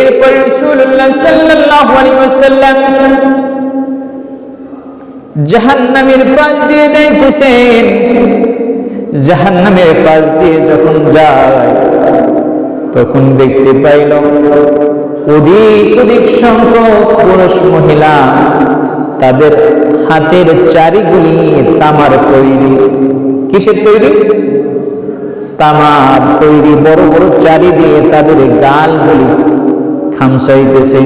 এরপর জাহান্নামের পাশ দিয়ে জাহান্নামের পাশ দিয়ে যখন যায়, তখন দেখতে পাইল অধিক অধিক সংখ্যক পুরুষ মহিলা তাদের হাতের চারিগুলি তামার তৈরি। কিসের তৈরি? তামার তৈরি। বড় বড় চারি দিয়ে তাদের গালগুলি খামসাইতেছে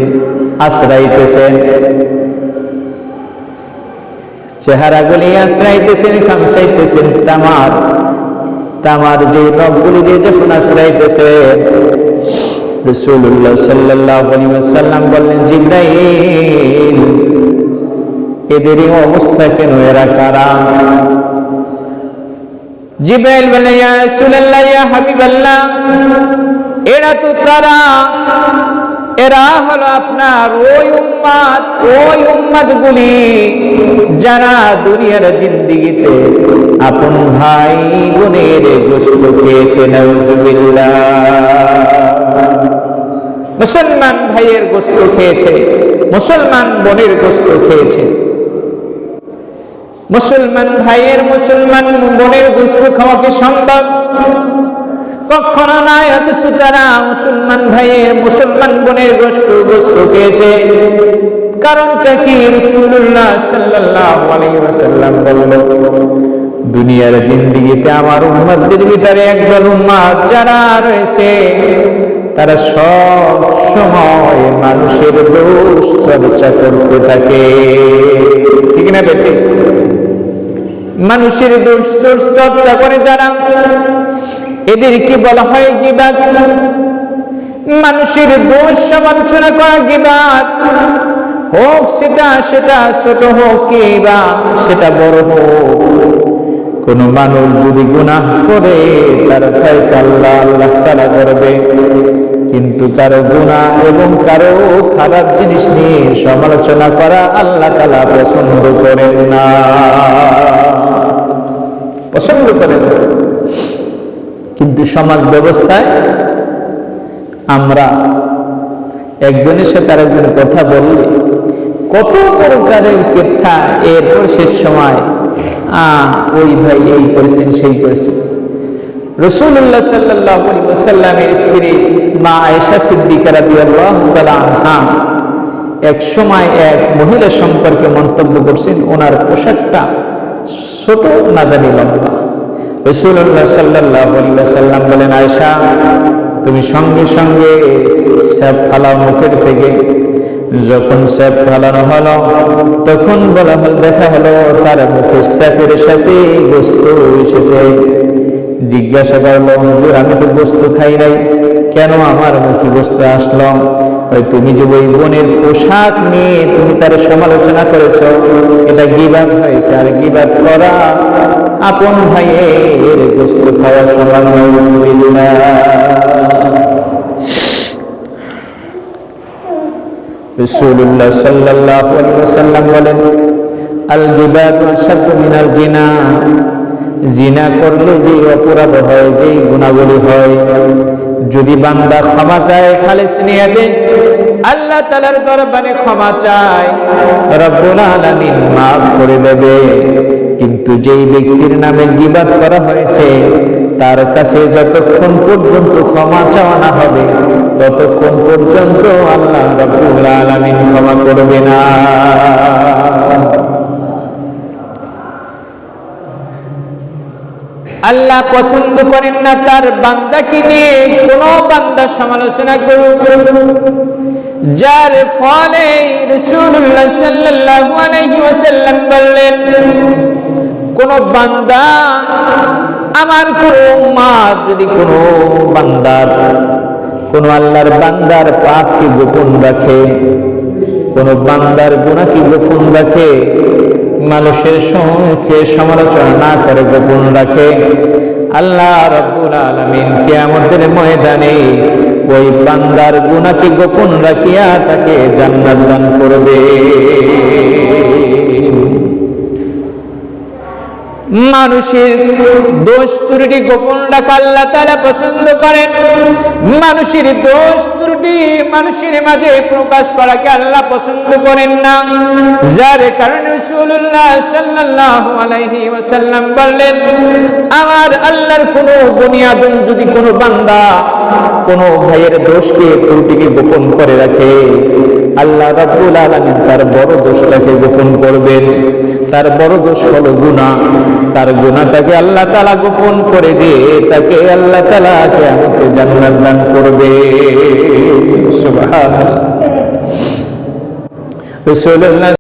আশ্রাইতেছে। চেহারাগুলি আশ্রাইতেছেন খামসাইতেছেন তামার তামার যে নখগুলি দিয়ে যখন আশ্রাইতেছে সাল্লাম বললেন অবস্থা কেন? এরা কারা? ইয়া এরা তো তারা। এরা হলো আপনার ওই উম্মাদ ওই উম্মাদ গুলি যারা দুনিয়ার জিন্দিগিতে আপন ভাই বোনের গোস্ত খেয়েছে মুসলমান ভাইয়ের গোস্ত খেয়েছে, মুসলমান বোনের গোস্ত খেয়েছে। মুসলমান ভাইয়ের মুসলমান বোনের গোস্ত খাওয়া কি সম্ভব? কখনো নয়, অথচ তারা মুসলমান ভাইয়ের মুসলমান বোনের গোষ্ঠ গোস্ত খেয়েছে। কারণটা কি? রসুল্লাহ আলাইহি বলল, দুনিয়ার জিন্দিগিতে আমার উম্মতদের ভিতরে একদল উম্মত যারা রয়েছে, তারা সব সময় মানুষের দোষ চর্চা করতে থাকে। ঠিক না বেটি মানুষের দোষ চর্চা করে যারা এদেরকে বলা হয় গিবাদ। মানুষের দোষ সমালোচনা করা গিবাদ। হোক সেটা সেটা ছোট হোক কিবা সেটা বড় হোক। কোন মানুষ যদি গুনাহ করে, তার ফয়সাল্লাহ আল্লাহ তারা করবে। কিন্তু কারও গুনাহ এবং কারও খারাপ জিনিস নিয়ে সমালোচনা করা আল্লাহ তালা পছন্দ করেন না। পছন্দ করেন না। কিন্তু সমাজ ব্যবস্থায় আমরা একজনের সাথে আরেকজন কথা বললে কত প্রকারের কেচ্ছা, এরপর শেষ সময় ওই ভাই এই করেছেন, সেই করেছেন। স্ত্রী মা আয়েশা সিদ্দিকা রাদিয়াল্লাহু তাআলা আনহা এক সময় এক মহিলা সম্পর্কে মন্তব্য করছেন, ওনার পোশাকটা ছোট না জানি লম্বা? রসুল্লাহ সাল্লাহ সাল্লাম বলেন আয়সা তুমি সঙ্গে সঙ্গে স্যাপ ফালাও মুখের থেকে। যখন স্যাপ ফালানো হলো, তখন বলা হল, দেখা হলো তার মুখের স্যাপের সাথে গোস্ত এসেছে জিজ্ঞাসা করল, হুজুর, আমি তো গোস্ত খাই নাই, কেন আমার মুখে গোস্ত আসলো? তুমি যে ওই বোনের পোশাক নিয়ে তুমি তার সমালোচনা করেছ, এটা গিবাদ হয়েছে, আর গিবাদ করা আপন ভাইয়ের গোস্ত খাওয়া সমান রসুল্লাহ সাল্লাহ সাল্লাম বলেন আল গিবাদ আসাদ্দু মিনাল জিনা। জিনা করলে যে অপরাধ হয়, যে গুণাবলী হয়, যদি বান্দা ক্ষমা চায়, খালিস নিয়াতে আল্লাহ তালার দরবারে ক্ষমা চায়। রব্বুল আলামিন মাফ করে দেবে। কিন্তু যেই ব্যক্তির নামে গিবাদ করা হয়েছে তার কাছে যতক্ষণ পর্যন্ত ক্ষমা চাওয়া না হবে ততক্ষণ পর্যন্ত আল্লাহ রব্বুল আলামিন ক্ষমা করবে না। আল্লাহ পছন্দ করেন না তার বান্দাকে নিয়ে। কোন বান্দা সমালোচনা করুক। যার ফলে রাসূলুল্লাহ সাল্লাল্লাহু আলাইহি ওয়াসাল্লাম বললেন, কোন বান্দা আমার কোন মা যদি কোন বান্দার, কোন আল্লাহর বান্দার পাপকে গোপন রাখে? কোন বান্দার গুণাকে গোপন রাখে? মানুষের সঙ্গে সমালোচনা না করে গোপন রাখে? আল্লাহ রব্বুল আলমিন কেয়ামতের ময়দানে ওই বান্দার গুণাকে গোপন রাখিয়া তাকে জান্নাত দান করবে। মানুষের দোষ ত্রুটি গোপন রাখা আল্লাহ তাআলা পছন্দ করেন। মানুষের দোষ ত্রুটি মানুষের মাঝে প্রকাশ করাকে আল্লাহ পছন্দ করেন না। যার কারণে রাসূলুল্লাহ সাল্লাল্লাহু আলাইহি ওয়াসাল্লাম বললেন, আমার আল্লাহর কোনো বনি আদম যদি কোনো বান্দা কোনো ভাইয়ের দোষকে ত্রুটিকে গোপন করে রাখে আল্লাহ রাব্বুল আলামিন তার বড় দোষটাকে গোপন করবেন। তার বড় দোষ হলো গুনাহ। তার গুনাহটাকে আল্লাহ তাআলা গোপন করে দিয়ে তাকে আল্লাহ তাআলা কিয়ামতে জান্নাত দান করবে। সুবহানাল্লাহ। রাসূলুল্লাহ